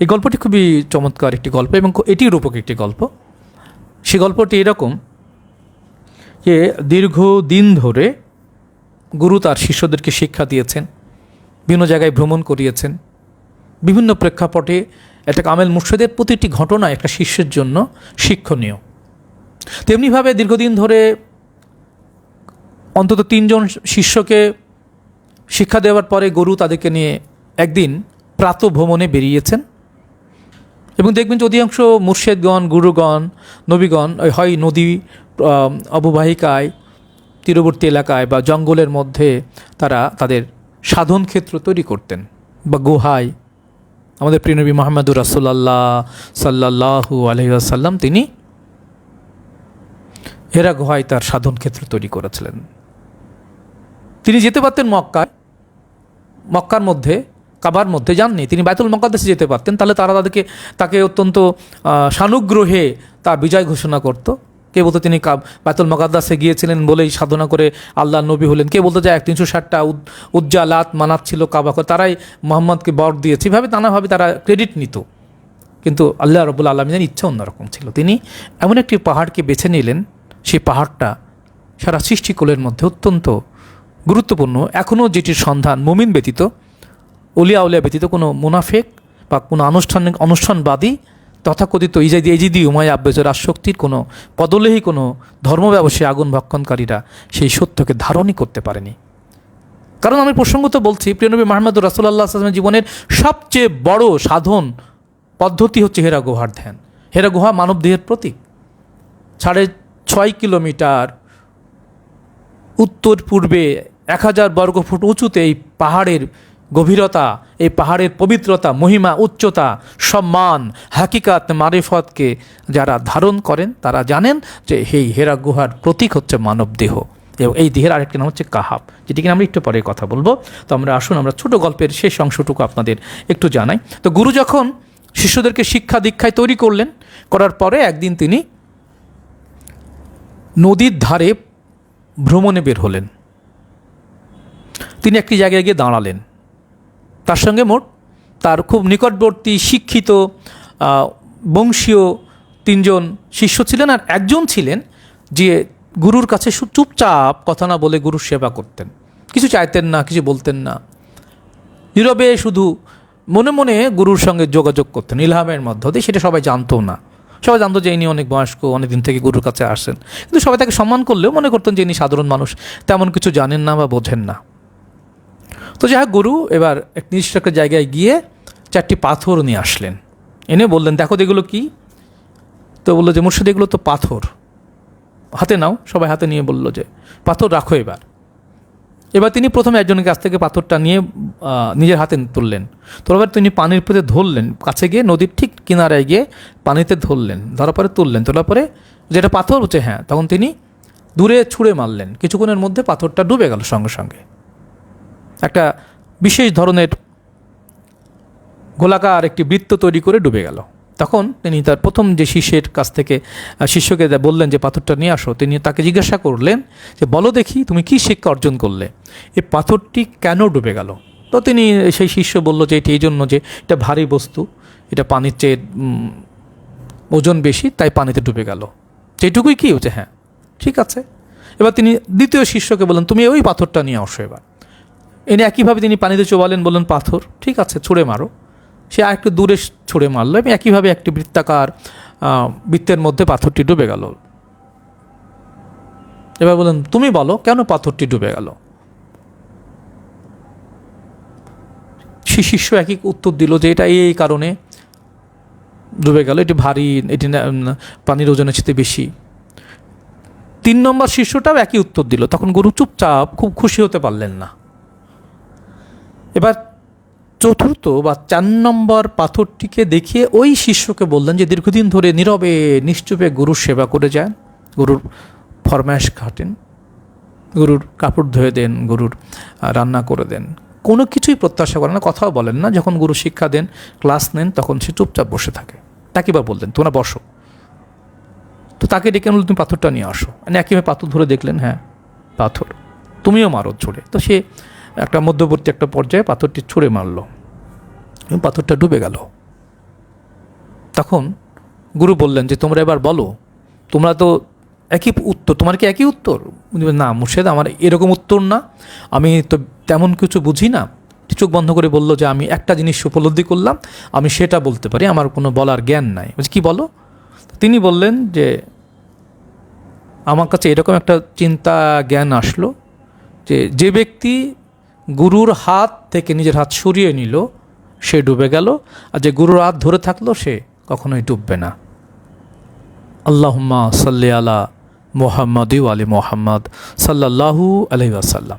এই গল্পটি খুবই চমৎকার একটি গল্প এবং এটি রূপক একটি গল্প। সে গল্পটি এরকম যে দীর্ঘ দিন ধরে গুরু তার শিষ্যদেরকে শিক্ষা দিয়েছেন, বিভিন্ন জায়গায় ভ্রমণ করিয়েছেন। বিভিন্ন প্রেক্ষাপটে একটা কামেল মুর্শিদের প্রতিটি ঘটনা একটা শিষ্যের জন্য শিক্ষণীয়। তেমনিভাবে দীর্ঘদিন ধরে অন্তত তিনজন শিষ্যকে শিক্ষা দেওয়ার পরে গুরু তাদেরকে নিয়ে একদিন প্রাত ভ্রমণে বেরিয়েছেন। এবং দেখবেন যে অধিকাংশ মুর্শেদগণ, গুরুগণ, নবীগণ হয় নদী অববাহিকায়, তীরবর্তী এলাকায় বা জঙ্গলের মধ্যে তারা তাদের সাধন ক্ষেত্র তৈরি করতেন বা গুহায়। আমাদের প্রিয়নবী মোহাম্মদুর রাসুল্লাহ সাল্লাহু আলহিহাসাল্লাম তিনি হেরা গুহায় তার সাধন ক্ষেত্র তৈরি করেছিলেন। তিনি যেতে পারতেন মক্কায়। মক্কার মধ্যে কাবার মধ্যে যাননি, তিনি বাইতুল মকাদ্দাসে যেতে পারতেন, তাহলে তারা তাদেরকে, তাকে অত্যন্ত সানুগ্রহে তার বিজয় ঘোষণা করত। কে বলতো তিনি কাব, বাইতুল মকাদ্দাসে গিয়েছিলেন বলেই সাধনা করে আল্লাহ নবী হলেন। কে বলতো যে এক তিনশো ষাটটা উজ্জালাত মানাত ছিল কাবা তারাই মোহাম্মদকে বর দিয়েছে। এভাবে নানাভাবে তারা ক্রেডিট নিত। কিন্তু আল্লাহ রবুল আলমিনের ইচ্ছা অন্যরকম ছিল। তিনি এমন একটি পাহাড়কে বেছে নিলেন, সেই পাহাড়টা সারা সৃষ্টিকুলের মধ্যে অত্যন্ত গুরুত্বপূর্ণ। এখনও যেটির সন্ধান মুমিন ব্যতীত উলিয়া উলিয়া ব্যতীত কোনো মুনাফেক বা কোনো আনুষ্ঠানিক অনুষ্ঠানবাদী তথাকথিত ইজাদি এজিদি উমায় আব্বেজর আসক্তির কোনো, পদলেহী কোনো ধর্ম ব্যবসায়ী আগুন ভক্ষণকারীরা সেই সত্যকে ধারণই করতে পারেনি। কারণ আমি প্রসঙ্গত বলছি প্রিয়নবী মাহমুদ রাসুল্লাহ আসলামের জীবনের সবচেয়ে বড় সাধন, পদ্ধতি হচ্ছে হেরা গুহার ধ্যান। হেরা গুহা মানব দেহের প্রতীক। সাড়ে ছয় কিলোমিটার উত্তর পূর্বে এক হাজার বর্গফুট উঁচুতে এই পাহাড়ের গভীরতা, এই পাহাড়ের পবিত্রতা, মহিমা, উচ্চতা, সম্মান, হাকিকাত, মারিফতকে যারা ধারণ করেন, তারা জানেন যে এই হেরা গুহার প্রতীক হচ্ছে মানব দেহ। এবং এই দেহের আরেকটি নাম হচ্ছে কাহাব, যেটি কিনা আমরা একটু পরে কথা বলব। তো আমরা আসুন, আমরা ছোট গল্পের শেষ অংশটুকু আপনাদের একটু জানাই। তো গুরু যখন শিশুদেরকে শিক্ষা দীক্ষায় তৈরি করলেন, করার পরে একদিন তিনি নদীর ধারে ভ্রমণে বের হলেন। তিনি একটি জায়গায় গিয়ে দাঁড়ালেন। তার সঙ্গে মোট তার খুব নিকটবর্তী শিক্ষিত বংশীয় তিনজন শিষ্য ছিলেন আর একজন ছিলেন যে গুরুর কাছে চুপচাপ কথা না বলে গুরুর সেবা করতেন। কিছু চাইতেন না, কিছু বলতেন না। নীরবে শুধু মনে মনে গুরুর সঙ্গে যোগাযোগ করতেন, ইলহামের মধ্য দিয়ে সেটা সবাই জানতো না। সবাই জানতো যে ইনি অনেক বয়স্ক অনেক দিন থেকে গুরুর কাছে আসেন কিন্তু সবাই তাকে সম্মান করলেও মনে করতেন যে ইনি সাধারণ মানুষ। তেমন কিছু জানেন না বা বোঝেন না। তো যাই গুরু এবার এক নির্দিষ্ট একটা জায়গায় গিয়ে চারটি পাথর নিয়ে আসলেন। এনে বললেন, দেখো এগুলো কি? তো বলল যে, মুর্শিদ, এগুলো তো পাথর। হাতে নাও। সবাই হাতে নিয়ে বলল যে, পাথর রাখো এবার। এবার তিনি প্রথমে একজনের কাছ থেকে পাথরটা নিয়ে নিজের হাতে তুললেন। তোলার তিনি পানির প্রতি ধরলেন, কাছে গিয়ে নদীর ঠিক কিনারায় গিয়ে পানিতে ধরলেন, ধরার পরে তুললেন। তোলার পরে যেটা পাথর হচ্ছে হ্যাঁ তখন তিনি দূরে ছুঁড়ে মারলেন। কিছুক্ষণের মধ্যে পাথরটা ডুবে গেল সঙ্গে সঙ্গে। একটা বিশেষ ধরনের গোলাকার একটি বৃত্ত তৈরি করে ডুবে গেল। তখন তিনি তার প্রথম যে শিষ্যের কাছ থেকে শিষ্যকে বললেন যে, পাথরটা নিয়ে আসো। তিনি তাকে জিজ্ঞাসা করলেন যে, বলো দেখি, তুমি কি শিক্ষা অর্জন করলে? এই পাথরটি কেন ডুবে গেল? তো তিনি সেই শিষ্য বলল যে, এটি এই জন্য যে, এটা ভারী বস্তু, এটা পানির চেয়ে ওজন বেশি, তাই পানিতে ডুবে গেল। যেটুকুই কি? হচ্ছে হ্যাঁ ঠিক আছে। এবার তিনি দ্বিতীয় শিষ্যকে বললেন, তুমি ওই পাথরটা নিয়ে আসো এবার। এনে একইভাবে তিনি পানিতে চোবালেন বললেন, পাথর, ঠিক আছে, ছুঁড়ে মারো। সে আর একটু দূরে ছুঁড়ে মারলো এবং একইভাবে একটি বৃত্তাকার বৃত্তের মধ্যে পাথরটি ডুবে গেল। এবার বললেন, তুমি বলো, কেন পাথরটি ডুবে গেল? সে শিষ্য একই উত্তর দিল যে এটা এই কারণে ডুবে গেল। এটি ভারী, এটি পানির ওজনের চেয়ে বেশি। তিন নম্বর শিষ্যটাও একই উত্তর দিল। তখন গুরু চুপচাপ খুব খুশি হতে পারলেন না। এবার চতুর্থ বা চার নম্বর পাথরটিকে দেখিয়ে ওই শিষ্যকে বললেন যে, দীর্ঘদিন ধরে নীরবে, নিশ্চুপে গুরুর সেবা করে যান, গুরুর ফরমায়েশ কাটেন গুরুর কাপড় ধুয়ে দেন, গুরুর রান্না করে দেন। কোনো কিছুই প্রত্যাশা করেন না, কথাও বলেন না। যখন গুরু শিক্ষা দেন, ক্লাস নেন, তখন সে চুপচাপ বসে থাকে। তাকে বা বললেন, তোমরা বসো। তো তাকে ডেকে আনলো, তুমি পাথরটা নিয়ে আসো। মানে একইভাবে পাথর ধরে দেখলেন হ্যাঁ পাথর। তুমিও মারো ছুড়ে তো সে একটা মধ্যবর্তী একটা পর্যায়ে পাথরটি ছুঁড়ে মারলো এবং পাথরটা ডুবে গেল। তখন গুরু বললেন যে, তোমরা এবার বলো, তোমরা তো একই উত্তর, তোমার কি একই উত্তর? না, মুর্শেদ, আমার এরকম উত্তর না। আমি তো তেমন কিছু বুঝি না। চোখ বন্ধ করে বলল যে, আমি একটা জিনিস উপলব্ধি করলাম, আমি সেটা বলতে পারি, আমার কোনো বলার জ্ঞান নাই। বলছি, কি বলো? তিনি বললেন যে, আমার কাছে এরকম একটা চিন্তা জ্ঞান আসলো যে যে ব্যক্তি গুরুর হাত থেকে নিজের হাত সরিয়ে নিল, সে ডুবে গেল, আর যে গুরুর হাত ধরে থাকল, সে কখনোই ডুববে না। আল্লাহমা সাল্লি আলা মোহাম্মদ আলী মোহাম্মদ সাল্লাল্লাহু আলহি আসাল্লাম